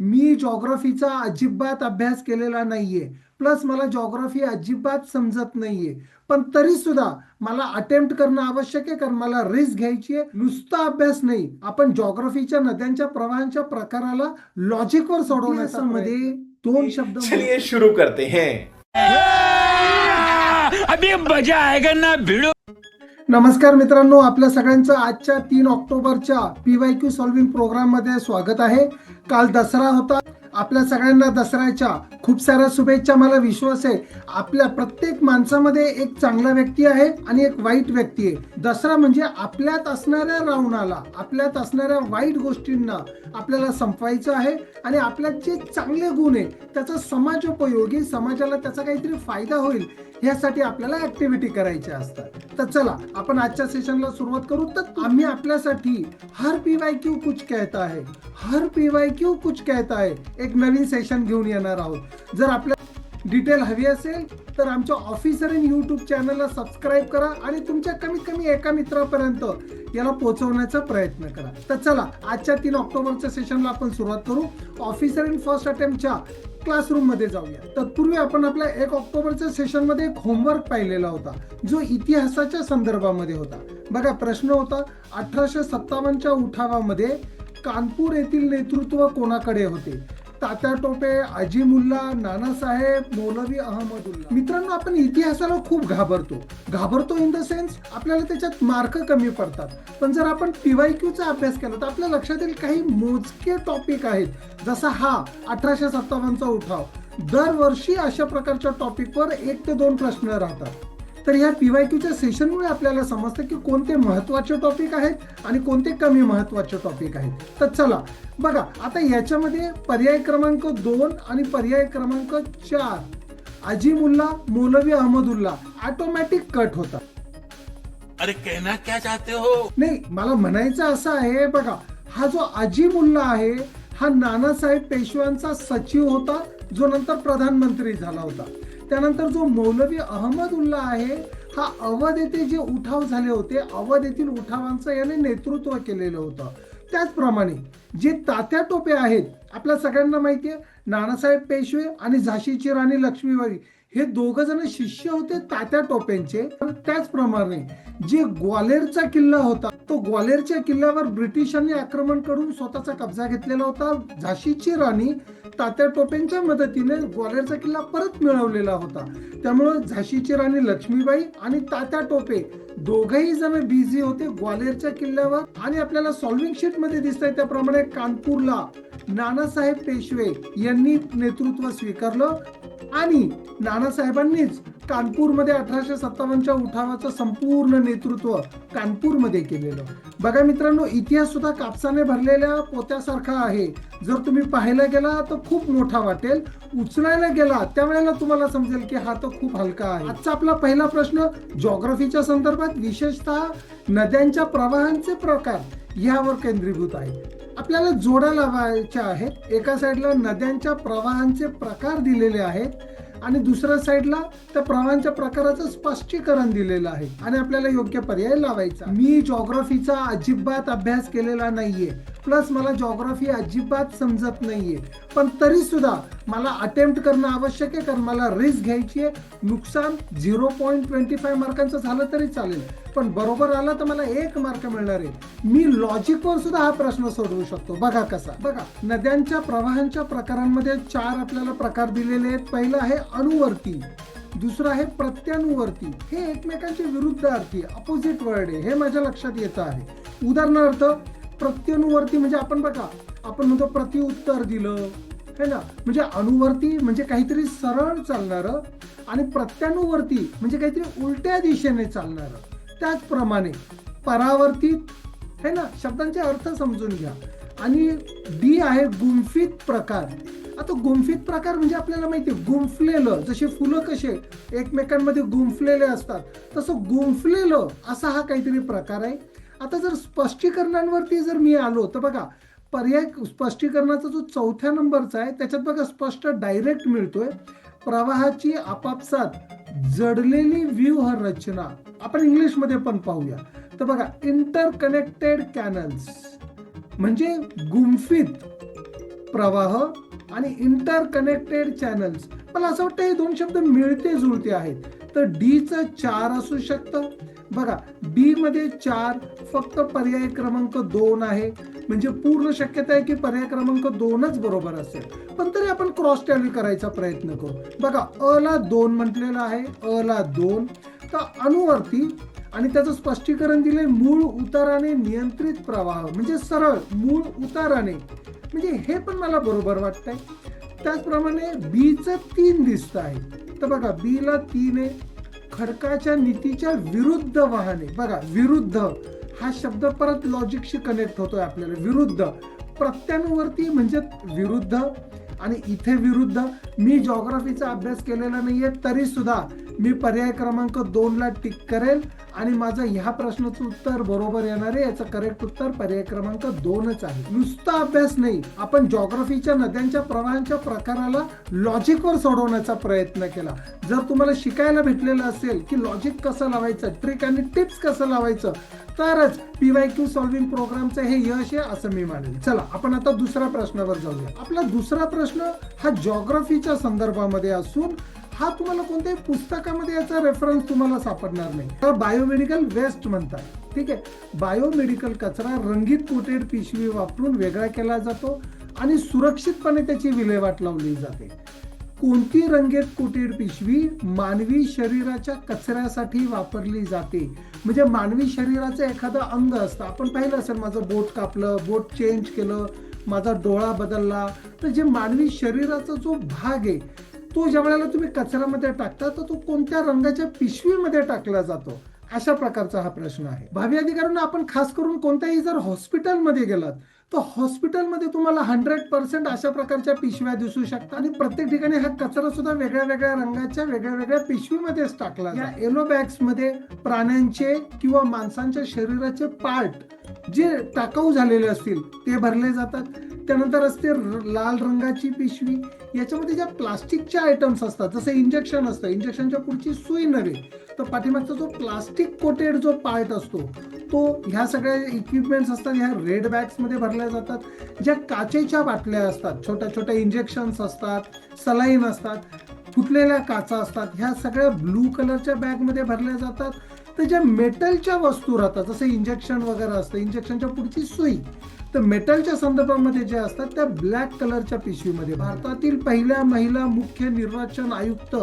मी जॉग्रफीचा अजिबात अभ्यास केलेला नाहीये. प्लस मला जॉग्रफी अजिबात समजत नाहीये. पण तरी सुद्धा मला अटेम्प्ट करणं आवश्यक आहे कारण मला रिस्क घ्यायची आहे. नुसता अभ्यास नाही. आपण जॉग्रफीच्या नद्यांच्या प्रवाहांच्या प्रकाराला लॉजिकवर सोडवण्याचा मध्ये दोन शब्द चलिए शुरू करते हैं. अभी मजा आएगा ना भिड़ो. नमस्कार मित्रांनो आपल्या सगळ्यांचं आजच्या तीन ऑक्टोबरच्या पीवाय क्यू सॉल्विंग प्रोग्राममध्ये स्वागत आहे. काल दसरा होता. आपल्या सगळ्यांना दसऱ्याच्या खूप साऱ्या शुभेच्छा मला विश्वास आहे. आपल्या प्रत्येक माणसामध्ये एक चांगला व्यक्ती आहे आणि एक वाईट व्यक्ती आहे. दसरा म्हणजे आपल्यात असणाऱ्या रावणाला आपल्यात असणाऱ्या वाईट गोष्टींना आपल्याला संपवायचं आहे आणि आपल्यात जे चांगले गुण आहे त्याचा समाजोपयोगी समाजाला त्याचा काहीतरी फायदा होईल यासाठी आपल्याला ऍक्टिव्हिटी करायच्या असतात. तर चला आपण आजच्या सेशनला सुरुवात करू. तर आम्ही आपल्यासाठी हर पी वाय क्यू कुछ कहता है हर पी वाय क्यू कुछ कहता है एक नवीन सेशन घेऊन येणार आहोत. जर आपल्या डिटेल हवी असेल तर आमच्या ऑफिसर इन यूट्यूब चॅनलला सबस्क्राईब करा आणि तुमच्या कमीत कमी एका मित्रापर्यंत याला पोहोचवण्याचा प्रयत्न करा. तर चला आजच्या तीन ऑक्टोबरच्या सेशनला आपण सुरुवात करू. ऑफिसर इन फर्स्ट अटेम्प्टच्या क्लासरूममध्ये जाऊया तत्पूर्वी आपण आपल्या एक ऑक्टोबरच्या सेशनमध्ये एक होमवर्क पाहिलेला होता जो इतिहासाच्या संदर्भामध्ये होता. बघा प्रश्न होता अठराशे सत्तावन्नच्या उठावामध्ये कानपूर येथील नेतृत्व कोणाकडे होते? तात्या टोपे अजिमुल्ला नानासाहेब मौलवी अहमदुल्ला. मित्रांनो आपण इतिहासाला खूप घाबरतो. घाबरतो इन द सेन्स आपल्याला त्याच्यात मार्क कमी पडतात. पण जर आपण पीवाय क्यूचा अभ्यास केला तर आपल्या लक्षात येईल काही मोजके टॉपिक आहेत. जसा हा अठराशे सत्तावन्नचा उठाव. दरवर्षी अशा प्रकारच्या टॉपिकवर एक ते दोन प्रश्न राहतात. तर ह्या पीवाय क्यूच्या सेशनमुळे आपल्याला समजतं की कोणते महत्त्वाचे टॉपिक आहेत आणि कोणते कमी महत्त्वाचे टॉपिक आहेत. तर चला बघा आता याच्यामध्ये पर्याय क्रमांक दोन आणि पर्याय क्रमांक चार. अजिमुल्ला मौलवी अहमदुल्ला ऑटोमॅटिक कट होता अरे कहना क्या चाहते हो? नाही मला म्हणायचं असं आहे बघा हा जो अजिमुल्ला आहे हा नानासाहेब पेशव्यांचा सचिव होता जो नंतर प्रधानमंत्री झाला होता. त्यानंतर जो मौलवी अहमदुल्ला आहे हा अवध येथे जे उठाव झाले होते अवध येथील उठावांचं याने नेतृत्व केलेलं होतं. त्याचप्रमाणे जे तात्या टोपे आहेत आपल्या सगळ्यांना माहिती आहे नानासाहेब पेशवे आणि झाशीची राणी लक्ष्मीबाई हे दोघ जण शिष्य होते तात्या टोपेंचे. त्याचप्रमाणे जे ग्वालेरचा किल्ला होता तो ग्वालेरच्या किल्ल्यावर ब्रिटिशांनी आक्रमण करून स्वतःचा कब्जा घेतलेला होता. झाशीची राणी तात्या टोपेंच्या मदतीने ग्वालेरचा किल्ला परत मिळवलेला होता. त्यामुळे झाशीची राणी लक्ष्मीबाई आणि तात्या टोपे दोघही जण बिझी होते ग्वालेरच्या किल्ल्यावर. आणि आपल्याला सॉल्विंग शीटमध्ये दिसतंय त्याप्रमाणे कानपूरला नानासाहेब पेशवे यांनी नेतृत्व स्वीकारलं. आणि नानासाहेबांनीच कानपूरमध्ये अठराशे सत्तावन्नच्या उठावाचं संपूर्ण नेतृत्व कानपूरमध्ये केलेलं. बघा मित्रांनो इतिहास सुद्धा कापसाने भरलेल्या पोत्यासारखा आहे. जर तुम्ही पाहायला गेला तर खूप मोठा वाटेल. उचलायला गेला त्यावेळेला तुम्हाला समजेल की हा तर खूप हलका आहे. आजचा आपला पहिला प्रश्न जॉग्रफीच्या संदर्भात विशेषतः नद्यांच्या प्रवाहांचे प्रकार यावर केंद्रीभूत आहे. आपल्याला जोड्या लावायच्या आहेत. एका साईडला नद्यांच्या प्रवाहांचे प्रकार दिलेले आहेत. आणि दुसऱ्या साईडला त्या प्रवाहांच्या प्रकाराचं स्पष्टीकरण दिलेलं आहे. आणि आपल्याला योग्य पर्याय लावायचा. मी जॉग्रफीचा अजिबात अभ्यास केलेला नाहीये. प्लस मला जॉग्रफी अजिबात समजत नाहीये. पण तरी सुद्धा मला अटेम्प्ट करणं आवश्यक आहे कारण मला रिस्क घ्यायची आहे. नुकसान झिरो पॉईंट ट्वेंटी फाईव्ह मार्कांचं झालं तरी चालेल. पण बरोबर आला तर मला एक मार्क मिळणार आहे. मी लॉजिकवर सुद्धा हा प्रश्न सोडवू शकतो. बघा कसा. बघा नद्यांच्या प्रवाहांच्या प्रकारांमध्ये चार आपल्याला प्रकार दिलेले आहेत. पहिलं आहे अणुवर्ती. दुसरं आहे प्रत्यानुवर्ती हे एकमेकांचे विरुद्ध अर्थी अपोजिट वर्ड आहे. हे माझ्या लक्षात येतं आहे. उदाहरणार्थ प्रत्यनुवर्ती म्हणजे आपण बघा आपण म्हणतो प्रतिउत्तर दिलं है ना? म्हणजे अनुवर्ती म्हणजे काहीतरी सरळ चालणारं आणि प्रत्यानुवर्ती म्हणजे काहीतरी उलट्या दिशेने चालणारं. त्याचप्रमाणे परावर्तित है ना? शब्दांचे अर्थ समजून घ्या. आणि डी आहे गुंफित प्रकार. आता गुंफित प्रकार म्हणजे आपल्याला माहिती आहे गुंफलेलं. जसे फुलं कसे एकमेकांमध्ये गुंफलेले असतात तसं गुंफलेलं असा हा काहीतरी प्रकार आहे. आता जर स्पष्टीकरणांवरती जर मी आलो तर बघा पर्याय स्पष्टीकरणाचा जो चौथ्या नंबरचा आहे त्याच्यात बघा स्पष्ट डायरेक्ट मिळतोय. प्रवाहाची आपापसात जडलेली व्यूह रचना आपण इंग्लिशमध्ये पण पाहूया. तर बघा इंटरकनेक्टेड कॅनल्स म्हणजे गुंफित प्रवाह आणि इंटरकनेक्टेड चॅनल्स मला असं वाटतं हे दोन शब्द मिळते जुळते आहेत. तर डीचं चार असू शकतं बघा बी मध्ये चार फक्त पर्याय क्रमांक दोन आहे. म्हणजे पूर्ण शक्यता आहे की पर्याय क्रमांक दोनच बरोबर असेल. पण तरी आपण क्रॉस टॅली करायचा प्रयत्न करू. बघा अ ला दोन म्हटलेलं आहे अ ला दोन. तर अणुवरती आणि त्याचं स्पष्टीकरण दिले मूळ उताराने नियंत्रित प्रवाह. म्हणजे सरळ मूळ उताराने. म्हणजे हे पण मला बरोबर वाटतंय. त्याचप्रमाणे बीचं तीन दिसत आहे तर बघा बीला तीन आहे खडकाच्या नीतीच्या विरुद्ध वाहने. बघा विरुद्ध. हा शब्द परत लॉजिकशी कनेक्ट होतोय आपल्याला. विरुद्ध. प्रत्यानुवर्ती म्हणजे विरुद्ध आणि इथे विरुद्ध. मी जॉग्राफीचा अभ्यास केलेला नाहीये तरी सुद्धा मी पर्याय क्रमांक दोनला टिक करेल आणि माझं ह्या प्रश्नाचं उत्तर बरोबर येणार आहे. याचं करेक्ट उत्तर पर्याय क्रमांक दोनच आहे. नुसता अभ्यास नाही आपण जॉग्राफीच्या नद्यांच्या प्रवाहांच्या प्रकाराला लॉजिकवर सोडवण्याचा प्रयत्न केला. जर तुम्हाला शिकायला भेटलेलं असेल की लॉजिक कसं लावायचं ट्रिक आणि टिप्स कसं लावायचं तरच पीवाय क्यू सॉल्व्हिंग प्रोग्रामचं हे यश आहे असं मी मानेल चला आपण आता दुसऱ्या प्रश्नावर जाऊया. आपला दुसरा प्रश्न हा जॉग्राफीच्या संदर्भामध्ये असून हा तुम्हाला कोणत्याही पुस्तकामध्ये याचा रेफरन्स तुम्हाला सापडणार नाही. तर बायोमेडिकल वेस्ट म्हणतात. ठीक आहे? बायोमेडिकल कचरा रंगीत कोटेड पिशवी वापरून वेगळा केला जातो आणि सुरक्षितपणे त्याची विल्हेवाट लावली जाते. कोणती रंगीत कोटेड पिशवी मानवी शरीराच्या कचऱ्यासाठी वापरली जाते? म्हणजे मानवी शरीराचं एखादं अंग असतं. आपण पाहिलं असेल माझं बोट कापलं बोट चेंज केलं माझा डोळा बदलला. तर जे मानवी शरीराचा जो भाग आहे तो ज्या वेळेला तुम्ही कचऱ्यामध्ये टाकता तर तो कोणत्या रंगाच्या पिशवीमध्ये टाकला जातो? अशा प्रकारचा हा प्रश्न आहे. भावी अधिकाऱ्यांना आपण खास करून कोणत्याही जर हॉस्पिटलमध्ये गेलात तर हॉस्पिटलमध्ये तुम्हाला हंड्रेड पर्सेंट अशा प्रकारच्या पिशव्या दिसू शकतात आणि प्रत्येक ठिकाणी हा कचरा सुद्धा वेगळ्या वेगळ्या रंगाच्या वेगळ्या वेगळ्या पिशवीमध्येच टाकला या येलो बॅग्समध्ये प्राण्यांचे किंवा माणसांच्या शरीराचे पार्ट जे टाकाऊ झालेले असतील ते भरले जातात. त्यानंतर असते लाल रंगाची पिशवी. याच्यामध्ये ज्या प्लास्टिकच्या आयटम्स असतात जसं इंजेक्शन असतं इंजेक्शनच्या पुढची सुई नव्हे तर पाठीमागचा जो प्लास्टिक कोटेड जो पार्ट असतो तो ह्या सगळ्या इक्विपमेंट्स असतात ह्या रेड बॅग्समध्ये भरल्या जातात. ज्या काचेच्या बाटल्या असतात छोट्या छोट्या इंजेक्शन्स असतात सलाईन असतात फुटलेल्या काचा असतात ह्या सगळ्या ब्लू कलरच्या बॅगमध्ये भरल्या जातात. तर ज्या मेटलच्या वस्तू राहतात जसं इंजेक्शन वगैरे असतं इंजेक्शनच्या पुढची सुई तर मेटलच्या संदर्भामध्ये जे असतात त्या ब्लॅक कलरच्या पिशवीमध्ये. भारतातील पहिल्या महिला मुख्य निर्वाचन आयुक्त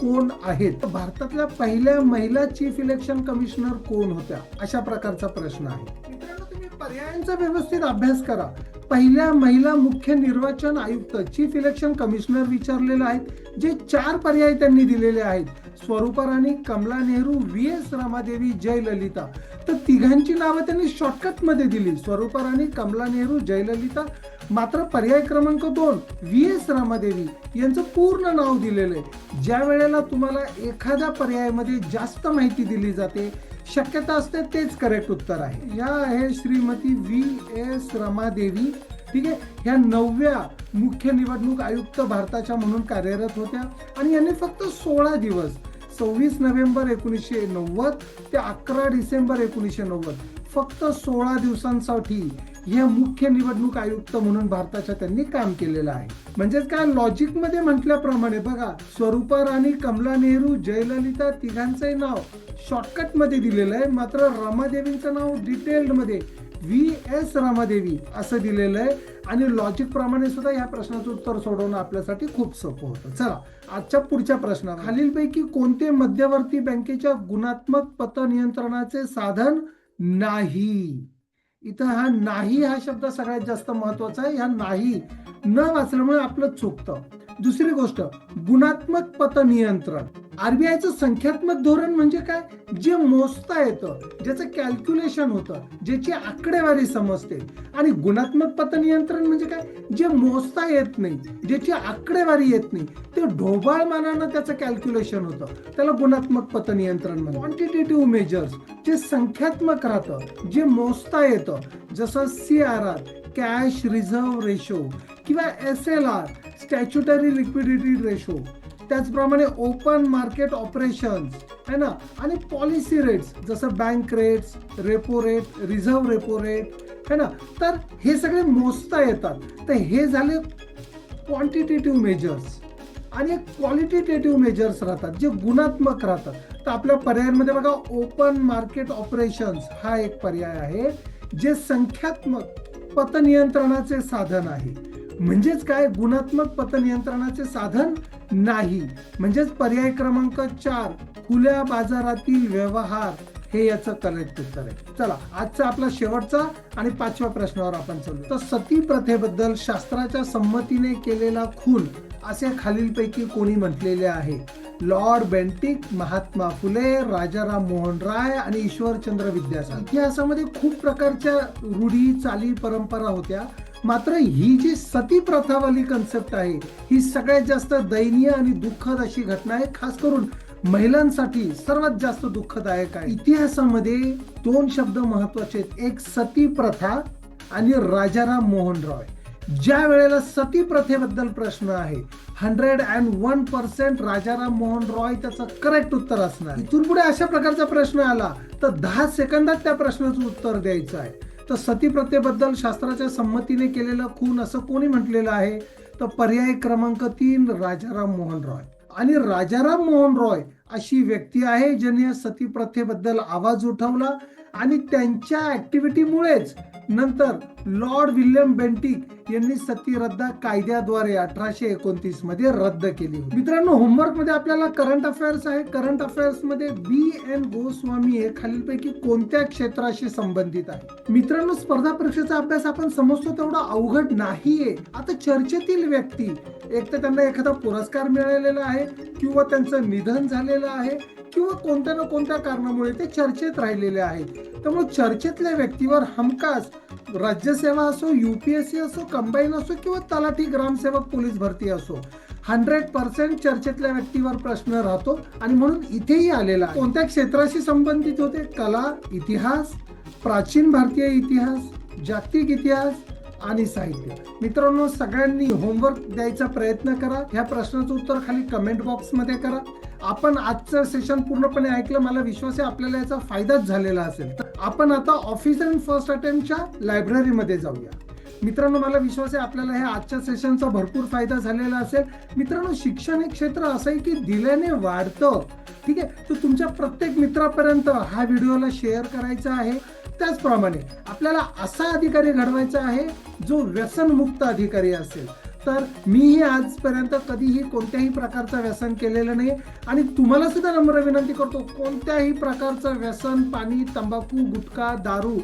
कोण आहेत? भारतातल्या पहिल्या महिला चीफ इलेक्शन कमिशनर कोण होत्या? अशा प्रकारचा प्रश्न आहे. मित्रांनो तुम्ही पर्यायांचा व्यवस्थित अभ्यास करा. पहिल्या महिला मुख्य निर्वाचन आयुक्त चीफ इलेक्शन कमिशनर विचारलेले आहेत जे चार पर्याय त्यांनी दिलेले आहेत. स्वरूपाराणी कमला नेहरू व्ही एस रमादेवी जयललिता तर तिघांची नावं त्यांनी शॉर्टकटमध्ये दिली. स्वरूपाराणी कमला नेहरू जयललिता मात्र पर्याय क्रमांक दोन व्ही एस रामादेवी यांचं पूर्ण नाव दिलेलं आहे. ज्या वेळेला तुम्हाला एखाद्या पर्यायामध्ये जास्त माहिती दिली जाते शक्यता असते तेच करेक्ट उत्तर आहे. या आहे श्रीमती व्ही एस रमादेवी. ठीक आहे? ह्या नवव्या मुख्य निवडणूक आयुक्त भारताच्या म्हणून कार्यरत होत्या. आणि यांनी फक्त सोळा दिवस सव्वीस नोव्हेंबर एकोणीसशे नव्वद ते अकरा डिसेंबर एकोणीसशे नव्वद. फक्त सोळा दिवसांसाठी हे मुख्य निवडणूक आयुक्त म्हणून भारताच्या त्यांनी काम केलेलं आहे. म्हणजेच काय लॉजिकमध्ये म्हटल्याप्रमाणे बघा स्वरूपा राणी कमला नेहरू जयललिता तिघांचंही नाव शॉर्टकटमध्ये दिलेलं आहे. मात्र रमादेवींचं नाव डिटेल्डमध्ये व्ही एस रामादेवी असं दिलेलं आहे. आणि लॉजिक प्रमाणे सुद्धा या प्रश्नाचं उत्तर सोडवणं आपल्यासाठी खूप सोपं होतं. चला आजच्या पुढच्या प्रश्नात खालीलपैकी कोणते मध्यवर्ती बँकेच्या गुणात्मक पतनियंत्रणाचे साधन नाही? इथं हा नाही हा शब्द सगळ्यात जास्त महत्त्वाचा आहे. ह्या नाही न वाचल्यामुळे आपलं चुकतं. दुसरी गोष्ट गुणात्मक पतनियंत्रण. आरबीआयचं संख्यात्मक धोरण म्हणजे काय? जे मोजता येतं ज्याचं कॅल्क्युलेशन होतं ज्याची आकडेवारी समजते. आणि गुणात्मक पतनियंत्रण म्हणजे काय? जे मोजता येत नाही ज्याची आकडेवारी येत नाही ते ढोबाळ मानानं त्याचं कॅल्क्युलेशन होतं. त्याला गुणात्मक पतनियंत्रण म्हणतात. क्वांटिटेटिव्ह मेजर्स जे संख्यात्मक राहतं जे मोजता येतं जसं C R R cash reserve ratio किंवा S L R statutory liquidity ratio त्याचप्रमाणे ओपन मार्केट ऑपरेशन्स है ना? आणि पॉलिसी रेट्स जसं bank rates repo rate reserve repo rate है ना? तर हे सगळे मोजता येतात. तर हे झाले क्वांटिटेटिव्ह मेजर्स आणि एक क्वालिटेटिव्ह मेजर्स राहतात जे गुणात्मक राहतात. तर आपल्या पर्यायांमध्ये बघा ओपन मार्केट ऑपरेशन्स हा एक पर्याय आहे जे संख्यात्मक पतनियंत्रणाचे साधन आहे. म्हणजेच काय? गुणात्मक पतनियंत्रणाचे साधन नाही. म्हणजेच पर्याय क्रमांक चार खुल्या बाजारातील व्यवहार हे याचं करेक्ट उत्तर आहे. चला आजचा आपला शेवटचा आणि पाचव्या प्रश्नावर आपण चालू. तर सती प्रथेबद्दल शास्त्राच्या संमतीने केलेला खून असे खालीलपैकी कोणी म्हटलेले आहे? लॉर्ड बेंटिक महात्मा फुले राजाराम मोहन राय आणि ईश्वरचंद्र विद्यासागर. इतिहासामध्ये खूप प्रकारच्या रूढी चाली परंपरा होत्या. मात्र ही जी सती प्रथावाली कन्सेप्ट आहे ही सगळ्यात जास्त दयनीय आणि दुःखद अशी घटना आहे. खास करून महिलांसाठी सर्वात जास्त दुःखदायक आहे. इतिहासामध्ये दोन शब्द महत्त्वाचे आहेत. एक सती प्रथा आणि राजाराम मोहन रॉय. ज्या वेळेला सती प्रथेबद्दल प्रश्न आहे hundred and one percent Rajaram Mohan Roy त्याचं करेक्ट उत्तर असणार आहे. इथून पुढे अशा प्रकारचा प्रश्न आला तर दहा सेकंदात त्या प्रश्नाचं उत्तर द्यायचं आहे. तर सतीप्रथेबद्दल शास्त्राच्या संमतीने केलेलं खून असं कोणी म्हटलेलं आहे? तर पर्याय क्रमांक तीन राजाराम मोहन रॉय. आणि राजाराम मोहन रॉय अशी व्यक्ती आहे ज्याने या सती प्रथेबद्दल आवाज उठवला आणि त्यांच्या ऍक्टिव्हिटीमुळेच नंतर लॉर्ड विल्यम बेंटिक यांनी सती रद्द कायद्याद्वारे अठराशे एकोणतीसमध्ये रद्द केली होती. मित्रांनो होमवर्कमध्ये आपल्याला करंट अफेअर्स आहे. करंट अफेअर्समध्ये बी एन गोस्वामी हे खालीलपैकी कोणत्या क्षेत्राशी संबंधित आहे? मित्रांनो स्पर्धा परीक्षेचा अभ्यास आपण समजतो तेवढा अवघड नाहीये. आता चर्चेतील व्यक्ती एक तर त्यांना एखादा पुरस्कार मिळालेला आहे किंवा त्यांचं निधन झालेलं आहे किंवा कोणत्या ना कोणत्या कारणामुळे ते चर्चेत राहिलेले आहेत. त्यामुळे चर्चेतल्या व्यक्तीवर हमखास राज्यसेवा असो यू पी एस सी असो कंबाईन असो किंवा तलाठी ग्रामसेवक पोलीस भरती असो हंड्रेड पर्सेंट चर्चेतल्या व्यक्तीवर प्रश्न राहतो आणि म्हणून इथेही आलेला कोणत्या क्षेत्राशी संबंधित होते? कला इतिहास प्राचीन भारतीय इतिहास जागतिक इतिहास आणि साहित्य. मित्रांनो सगळ्यांनी होमवर्क द्यायचा प्रयत्न करा. ह्या प्रश्नाचं उत्तर खाली कमेंट बॉक्समध्ये करा. आपण आजचं सेशन पूर्णपणे ऐकलं मला विश्वास आहे आपल्याला याचा फायदाच झालेला असेल. तर आपण आता ऑफिस अँड फर्स्ट अटेम्प्टच्या लायब्ररीमध्ये जाऊया. मित्रांनो मला विश्वास आहे आपल्याला हे आजच्या सेशनचा भरपूर फायदा झालेला असेल. मित्रांनो शिक्षण हे क्षेत्र असं आहे की दिल्याने वाढतं. ठीक आहे? तर तुमच्या प्रत्येक मित्रापर्यंत हा व्हिडिओला शेअर करायचा आहे. त्याचप्रमाणे आपल्याला असा अधिकारी घडवायचा आहे जो व्यसनमुक्त अधिकारी असेल. तर मीही आजपर्यंत कधीही कोणत्याही प्रकारचं व्यसन केलेलं नाही आणि तुम्हाला सुद्धा नम्र विनंती करतो कोणत्याही प्रकारचं व्यसन पाणी तंबाखू गुटखा दारू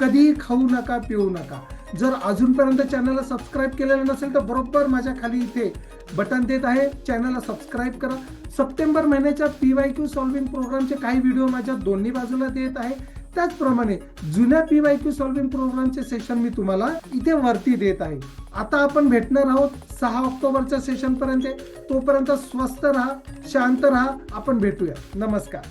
कधीही खाऊ नका पिऊ नका. जर अजूनपर्यंत चॅनलला सबस्क्राईब केलेलं नसेल तर बरोबर माझ्या खाली इथे बटन देत आहे. चॅनलला सबस्क्राईब करा. सप्टेंबर महिन्याच्या पी वाय क्यू सॉल्विंग प्रोग्रामचे काही व्हिडिओ माझ्या दोन्ही बाजूला देत आहे. त्याचप्रमाणे जुन्या पी वाय क्यू सॉल्विंग प्रोग्रामचे सेशन मी तुम्हाला इथे वरती देत आहे. आता आपण भेटणार आहोत सहा ऑक्टोबरच्या सेशन पर्यंत. तोपर्यंत स्वस्थ राहा शांत राहा. आपण भेटूया. नमस्कार.